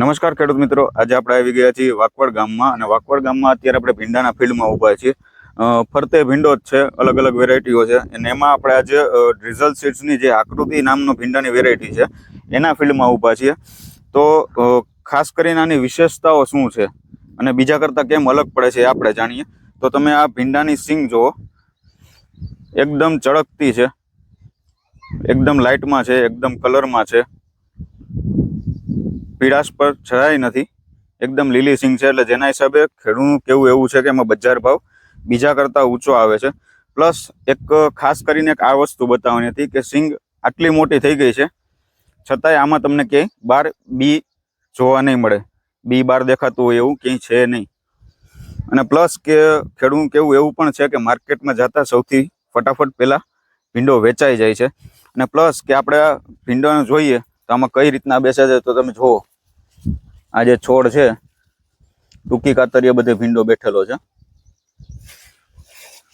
નમસ્કાર ખેડૂત મિત્રો. આજે આપણે આવી ગયા છીએ વાકવડ ગામમાં અને વાકવડ ગામમાં અત્યારે આપણે ભીંડાના ફિલ્ડમાં ઊભા છીએ. ફરતે ભીંડો જ છે અલગ અલગ વેરાયટીઓ છે. અને એમાં આપણે આજે ડ્રીઝલ સીડ્સની જે આકૃતિ નામનો ભીંડાની વેરાયટી છે, એના ફિલ્ડમાં ઊભા છીએ. તો ખાસ કરીને આની વિશેષતાઓ શું છે? અને બીજા કરતાં કેમ અલગ પડે છે એ આપણે જાણીએ. તો તમે આ ભીંડાની સિંગ જુઓ. એકદમ ચળકતી છે. એકદમ લાઇટમાં છે, એકદમ કલરમાં છે. પીળાશ પર જરાય નથી. એકદમ લીલી સિંગ છે એટલે જેના હિસાબે ખેડૂતનું કેવું એવું છે કે એમાં બજાર ભાવ બીજા કરતાં ઊંચો આવે છે. પ્લસ એક ખાસ કરીને એક આ વસ્તુ બતાવવાની હતી કે સિંગ આટલી મોટી થઈ ગઈ છે. છતાંય આમાં તમને ક્યાંય બાર બી જોવા નહીં મળે. બી બાર દેખાતું હોય એવું ક્યાંય છે નહીં. અને પ્લસ કે ખેડૂત કેવું એવું પણ છે કે માર્કેટમાં જતા સૌથી ફટાફટ પહેલાં ભીંડો વેચાઈ જાય છે. અને પ્લસ કે આપણે ભીંડોને જોઈએ તો આમાં કઈ રીતના બેસે છે તો તમે જુઓ. આ જે છોડ છે, ટૂંકી કાતરીએ બધે ભીંડો બેઠેલો છે.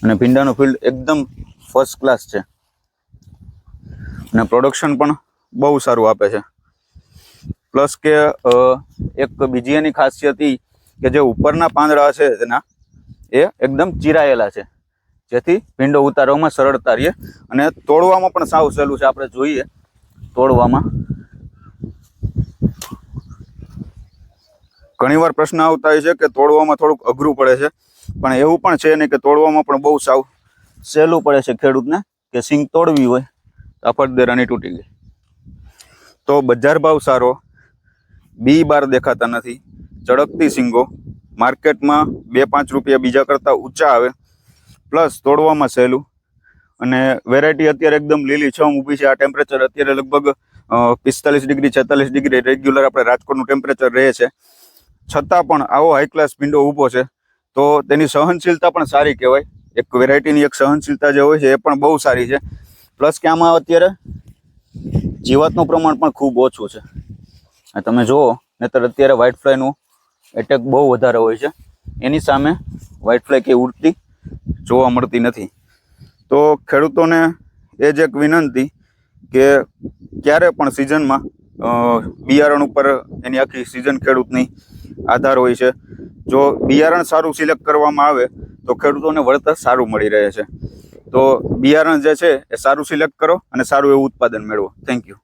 અને ભીંડાનું ફિલ્ડ એકદમ ફર્સ્ટ ક્લાસ છે. અને પ્રોડક્શન પણ બહુ સારું આપે છે. પ્લસ કે એક બીજી એની ખાસિયત કે જે ઉપરના પાંદડા છે તેના, એ એકદમ ચીરાયેલા છે. જેથી ભીંડો ઉતારવામાં સરળતા રહે અને તોડવામાં પણ સાવ સહેલું છે. આપણે જોઈએ, તોડવામાં ઘણીવાર પ્રશ્ન આવતા હોય છે કે તોડવામાં થોડુંક અઘરું પડે છે. પણ એવું પણ છે નહીં કે તોડવામાં પણ બહુ સાવ સહેલું પડે છે ખેડૂતને કે સિંગ તોડવી હોય તો આ તૂટી ગઈ. તો બજાર ભાવ સારો, બી બાર દેખાતા નથી. ચળકતી સિંગો, માર્કેટમાં બે પાંચ રૂપિયા બીજા કરતાં ઊંચા આવે. પ્લસ તોડવામાં સહેલું અને વેરાયટી અત્યારે એકદમ લીલી છમ ઊભી છે. આ ટેમ્પરેચર અત્યારે લગભગ પિસ્તાલીસ ડિગ્રી, છેતાલીસ ડિગ્રી રેગ્યુલર આપણે રાજકોટનું ટેમ્પરેચર રહે છે. છતાં પણ આવો હાઈ ક્લાસ ભીંડો ઊભો છે, તો તેની સહનશીલતા પણ સારી કહેવાય. એક વેરાયટીની એક સહનશીલતા જે હોય છે, એ પણ બહુ સારી છે. પ્લસ કે આમાં અત્યારે જીવાતનું પ્રમાણ પણ ખૂબ ઓછું છે. તમે જુઓ, નહીતર અત્યારે વ્હાઇટ ફ્લાયનું એટેક બહુ વધારે હોય છે. એની સામે વ્હાઇટ ફ્લાય કે ઉડતી જોવા મળતી નથી. તો ખેડૂતોને એ જ એક વિનંતી કે ક્યારે પણ સિઝનમાં બિયારણ ઉપર એની આખી સિઝન ખેડૂતની આધાર હોય છે. જો બિયારણ સારું સિલેક્ટ કરવામાં આવે, તો ખેડૂતોને વળતર સારું મળી રહે છે. તો બિયારણ જે છે, એ સારું સિલેક્ટ કરો અને સારું એવું ઉત્પાદન મેળવો. Thank you